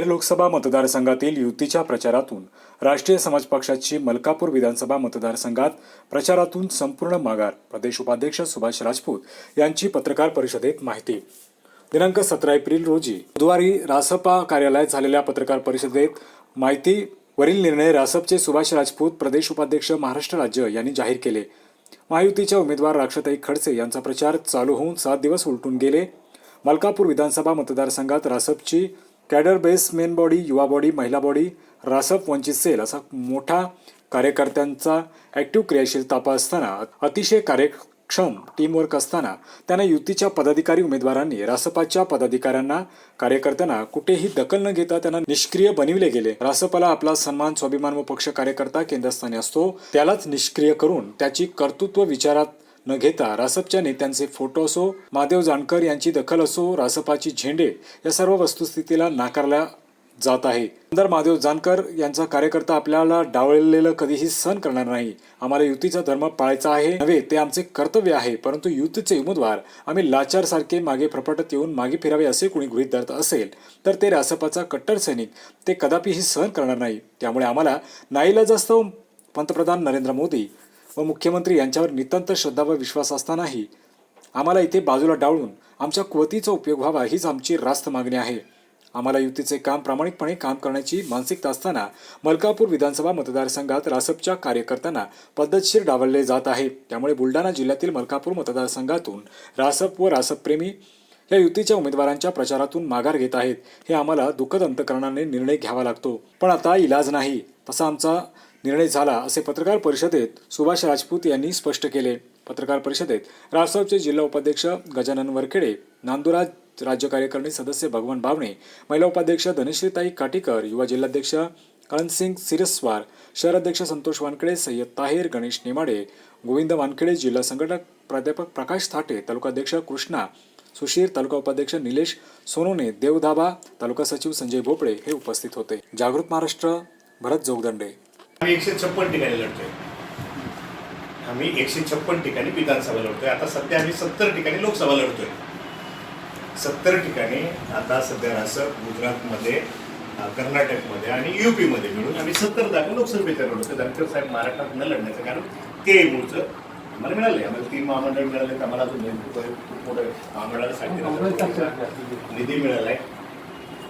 भैर लोकसभा मतदारसंघातील युतीच्या प्रचारातून राष्ट्रीय समाज पक्षाची मलकापूर विधानसभा मतदारसंघात प्रचारातून संपूर्ण माघार प्रदेश उपाध्यक्ष सुभाष राजपूत यांची पत्रकार परिषदेत माहिती. दिनांक सतरा एप्रिल रोजी बुधवारी रासपा कार्यालयात झालेल्या पत्रकार परिषदेत माहिती वरील निर्णय रासपचे सुभाष राजपूत प्रदेश उपाध्यक्ष महाराष्ट्र राज्य यांनी जाहीर केले. महायुतीच्या उमेदवार राक्षताई खडसे यांचा प्रचार चालू होऊन सात दिवस उलटून गेले. मलकापूर विधानसभा मतदारसंघात रासपची कॅडर बेस मेन बॉडी युवा बॉडी महिला बॉडी रासप वंचित सेल असा मोठा कार्यकर्त्यांचा ॲक्टिव्ह तापा असताना अतिशय कार्यक्षम टीमवर्क असताना त्यांना युतीच्या पदाधिकारी उमेदवारांनी रासपाच्या पदाधिकाऱ्यांना कार्यकर्त्यांना कुठेही दखल न घेता त्यांना निष्क्रिय बनविले गेले. रासपाला आपला सन्मान स्वाभिमान व पक्ष कार्यकर्ता केंद्रस्थानी असतो त्यालाच निष्क्रिय करून त्याची कर्तृत्व विचारात न घेता रासपच्या नेत्यांचे फोटो असो महादेव जानकर यांची दखल असो रासपाची झेंडे या सर्व वस्तुस्थितीला नाकारल्या जात आहे. आमदार महादेव जानकर यांचा कार्यकर्ता आपल्याला डावळलेलं कधीही सहन करणार नाही. आम्हाला युतीचा धर्म पाळायचा आहे. नव्हे ते आमचे कर्तव्य आहे परंतु युतीचे उमेदवार आम्ही लाचार सारखे मागे प्रपटत येऊन मागे फिरावे असे कोणी गृहीत धरत असेल तर ते रासपाचा कट्टर सैनिक. ते कदापिही सहन करणार नाही. त्यामुळे आम्हाला नाईलाजास्तव पंतप्रधान नरेंद्र मोदी व मुख्यमंत्री यांच्यावर नितांत श्रद्धा व विश्वास असतानाही आम्हाला इथे बाजूला डावळून आमच्या कुवतीचा उपयोग व्हावा हीच आमची रास्त मागणी आहे. आम्हाला युतीचे काम प्रामाणिकपणे काम करण्याची मानसिकता असताना मलकापूर विधानसभा मतदारसंघात रासपच्या कार्यकर्त्यांना पद्धतशीर डावलले जात आहे. त्यामुळे बुलढाणा जिल्ह्यातील मलकापूर मतदारसंघातून रासप व रासपप्रेमी या युतीच्या उमेदवारांच्या प्रचारातून माघार घेत आहेत. हे आम्हाला दुःखद अंतकरणाने निर्णय घ्यावा लागतो. पण आता इलाज नाही. तसा आमचा निर्णय झाला असे पत्रकार परिषदेत सुभाष राजपूत यांनी स्पष्ट केले. पत्रकार परिषदेत रासपचे जिल्हा उपाध्यक्ष गजानन वरखेडे नांदुराज राज्य कार्यकारिणी सदस्य भगवान बावणे महिला उपाध्यक्ष धनश्रीताई काटीकर युवा जिल्हाध्यक्ष करणसिंग सिरस्वार शहराध्यक्ष संतोष वानखेडे सय्यद ताहेर गणेश नेमाडे गोविंद वानखेडे जिल्हा संघटक प्राध्यापक प्रकाश थाटे तालुकाध्यक्ष कृष्णा सुशीर तालुका उपाध्यक्ष निलेश सोनोने देवधाबा तालुका सचिव संजय भोपळे हे उपस्थित होते. जागृत महाराष्ट्र भरत जोगदंडे. आम्ही एकशे छप्पन ठिकाणी लढतोय. आम्ही एकशे छप्पन ठिकाणी विधानसभा लढतोय. आता सध्या आम्ही सत्तर ठिकाणी लोकसभा लढतोय. सत्तर ठिकाणी आता सध्या असं गुजरातमध्ये कर्नाटकमध्ये आणि युपी मध्ये मिळून आम्ही सत्तर जागा लोकसभेच्या लढतोय धनकर साहेब महाराष्ट्रात न लढण्याचं कारण ते मूळचं आम्हाला मिळालंय. आम्हाला तीन महामंडळ मिळाले आम्हाला अजून महामंडळाला निधी मिळालाय.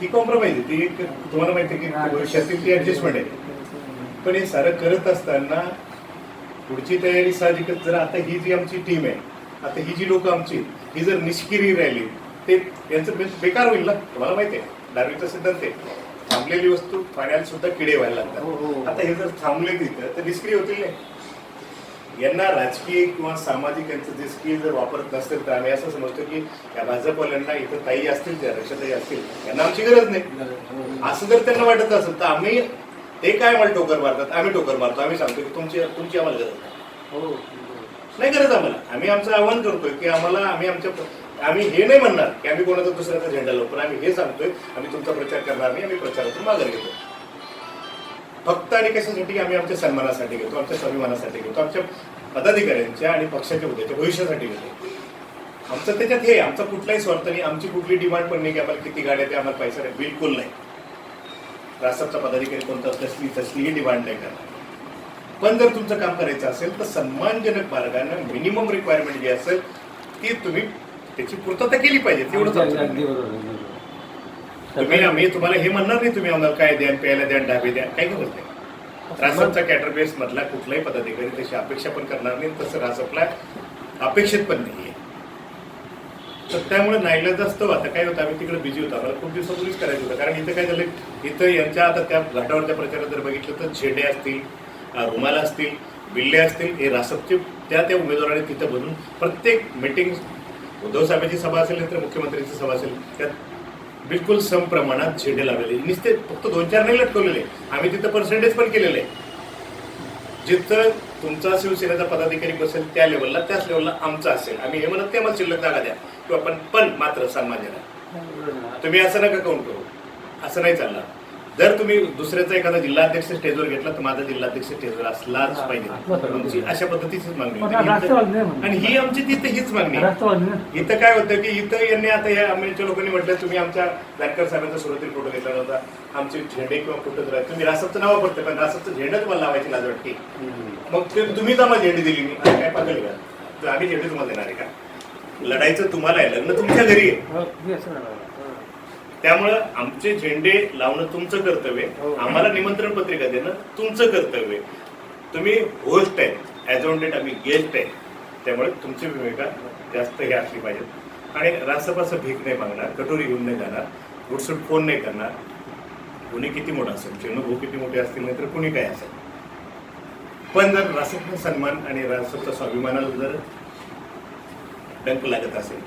ती कॉम्प्रोमाइज आहे. ती तुम्हाला माहिती आहे की भविष्यातील ती ऍडजस्टमेंट आहे. पण हे सारं करत असताना पुढची तयारी साहजिकच जर आता ही जी आमची टीम आहे आता ही जी लोक आमची ही जर निष्क्रिय राहिली ते यांचं बेकार होईल ना? तुम्हाला माहिती आहे डार्विनचा सिद्धांत आहे. थांबलेली वस्तू पाण्याला सुद्धा किडे व्हायला लागतात. आता हे जर थांबले तिथं तर निष्क्रिय होतील नाही यांना राजकीय किंवा सामाजिक यांचं जे स्किल जर वापरत नसेल तर आम्ही असं समजतो की या भाजपवाल्यांना इथं ताई असतील त्या रक्षाताई असतील यांना आमची गरज नाही. असं जर त्यांना वाटत असेल तर आम्ही ते काय आम्हाला टोकर मारतात? आम्ही टोकर मारतो. आम्ही सांगतो की तुमची तुमची आम्हाला गरज नाही. नाही गरज आम्हाला. आम्ही आमचं आव्हान करतोय की आम्हाला आम्ही आमच्या आम्ही हे नाही म्हणणार की आम्ही कोणाचा दुसऱ्याचा झेंडा लावू पण आम्ही हे सांगतोय आम्ही तुमचा प्रचार करणार नाही आम्ही प्रचारातून माघार घेतो. फक्त आणि कशासाठी? आम्ही आमच्या सन्मानासाठी घेतो आमच्या स्वाभिमानासाठी घेतो आमच्या पदाधिकाऱ्यांच्या आणि पक्षाच्या उद्याच्या भविष्यासाठी घेतो. आमचं त्याच्यात हे आमचा कुठलाही स्वार्थ नाही. आमची कुठली डिमांड पण नाही की आम्हाला किती गाड्या ते आम्हाला पैसा नाही बिलकुल नाही. रासपचा पदाधिकारी कोणता तसली तसलीही डिमांड नाही करणार. पण जर तुमचं काम करायचं असेल तर सन्मानजनक मार्गाने मिनिमम रिक्वायरमेंट जी असेल ती तुम्ही त्याची पूर्तता केली पाहिजे तेवढंच. तुम्ही आम्ही तुम्हाला हे म्हणणार नाही तुम्ही आम्हाला काय द्या प्यायला द्या डाबे द्या काही गरज नाही. रासपचा कॅटरबेस मधला कुठलाही पदाधिकारी तशी अपेक्षा पण करणार नाही तसं रासपला अपेक्षित पण नाहीये. तर त्यामुळे नाईला असतं आता काय होतं आम्ही तिकडे बिझी होतो. आम्हाला खूप दिवसापूर्वीच करायचं होतं. कारण इथं काय झालं इथं यांच्या आता त्या घाटावरच्या प्रचारात जर बघितलं तर झेडे असतील रुमाल रुमाला असतील बिल्ले असतील हे रासपचे त्या त्या उमेदवाराने तिथं बनून प्रत्येक मिटिंग उद्धव साहेबांची सभा असेल तर मुख्यमंत्र्यांची सभा असेल त्यात बिलकुल सम प्रमाणात झेंडे लावलेले. नुसते फक्त दोन चार नाही लटकवलेले. आम्ही तिथं पर्सेंटेज पण केलेले. आहे जिथं तुमचा शिवसेनेचा पदाधिकारी बसेल त्या लेवलला त्याच लेवलला आमचा असेल. आम्ही हे म्हणत ते आम्हाला शिल्लक जागा द्या. किंवा पण पण मात्र सन्मान तुम्ही असं नका काउंट करू. असं नाही चालणार. जर तुम्ही दुसऱ्याचा एखादा जिल्हाध्यक्ष स्टेजवर घेतला तर माझा जिल्हाध्यक्ष स्टेजवर असलाच पाहिजे. अशा पद्धतीचीच मागणी होती. आणि ही आमची तिथे हीच मागणी इथं काय होतं की इथं यांनी आता या अमेरिकेच्या लोकांनी म्हटलं तुम्ही आमच्या जानकर साहेबांचा सुरुवातीला फोटो घेतला नव्हता. आमचे झेंडे किंवा फोटो जर तुम्ही रासपचं नाव वापरते पण रासपचं झेंडा तुम्हाला लावायची लाज वाटते. मग ते तुम्हीच आम्हाला झेंडे दिली मी काय पागल का? तर आम्ही झेंडे तुम्हाला देणार आहे का? लढायचं तुम्हाला आहे. लग्न तुमच्या घरी आहे. हो. त्यामुळं आमचे झेंडे लावणं तुमचं कर्तव्य आहे. आम्हाला निमंत्रण पत्रिका देणं तुमचं कर्तव्य. तुम्ही होस्ट आहे डेट आम्ही गेस्ट आहे. त्यामुळे तुमची भूमिका जास्त हे असली पाहिजे. आणि रासपाचं भीक नाही मागणार कटोरी घेऊन नाही जाणार उठसूट फोन नाही करणार. कुणी किती मोठा असेल चिन्हभाऊ किती मोठे असतील? नाही तर कुणी काय असेल? पण जर रासपचा सन्मान आणि रासपच्या स्वाभिमानाला जर डंक लागत असेल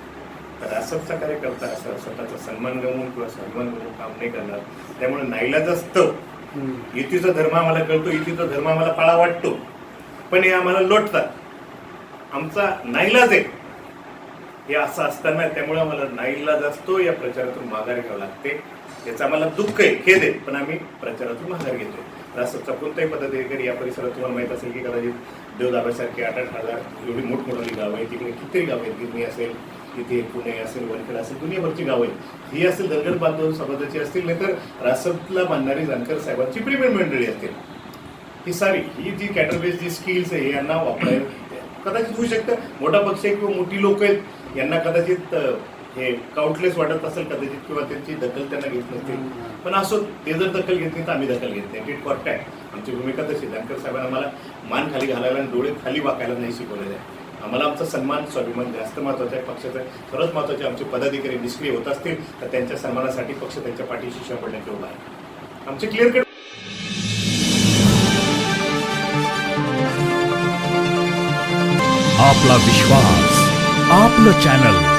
रासपचा कार्यकर्ता असा स्वतःचा सन्मान गमवून किंवा सन्मान गमवून काम नाही करणार. त्यामुळे नाईलाज असतं. हम्म. युतीचा धर्म आम्हाला कळतो युतीचा धर्म आम्हाला पाळा वाटतो. पण हे आम्हाला लोटतात. आमचा नाईलाज आहे. हे असं असताना त्यामुळे आम्हाला नाईलाज असतो या प्रचारातून माघार घ्यावं लागते. याचं आम्हाला दुःख आहे खेद आहे पण आम्ही प्रचारातून माघार घेतो. रासपचा कोणताही पदाधिकारी या परिसरात तुम्हाला माहीत असेल की कदाचित देवदाबासारखे आठ आठ हजार एवढी मोठमोठी गावं आहेत तिकडे कितीतरी गावं आहेत गिरणी असेल तिथे पुणे असेल वरखेड असेल दुनियाभरची गावं आहेत. ही असेल धनगर बांधव समाजाची असतील नाहीतर रासपला बांधणारी जानकर साहेबांची प्रीमियम मंडळी असतील. ही सारी ही जी कॅटरबेस जी स्किल्स आहे यांना वापरायला कदाचित होऊ शकतं. मोठा पक्ष आहे किंवा मोठी लोक आहेत यांना कदाचित हे काउंटलेस वाटत असेल कदाचित किंवा त्यांची दखल त्यांना घेत नसतील. पण असो ते जर दखल घेत नाही तर आम्ही दखल घेत नाही. इट आमची भूमिका तशी. जानकर साहेबांना आम्हाला मान खाली घालायला आणि डोळे खाली वाकायला नाही शिकवलेले आहे. आम्हाला आमचा सन्मान स्वाभिमान जास्त महत्त्वाचा आहे पक्षाचा सर्वात महत्त्वाचे आमचे पदाधिकारी निष्क्रिय होत असतील तर त्यांच्या सन्मानासाठी पक्ष त्यांच्या पाठीशी शपडण्यात उभा आहे. आमचे क्लिअर कट आपला विश्वास आपलं चॅनल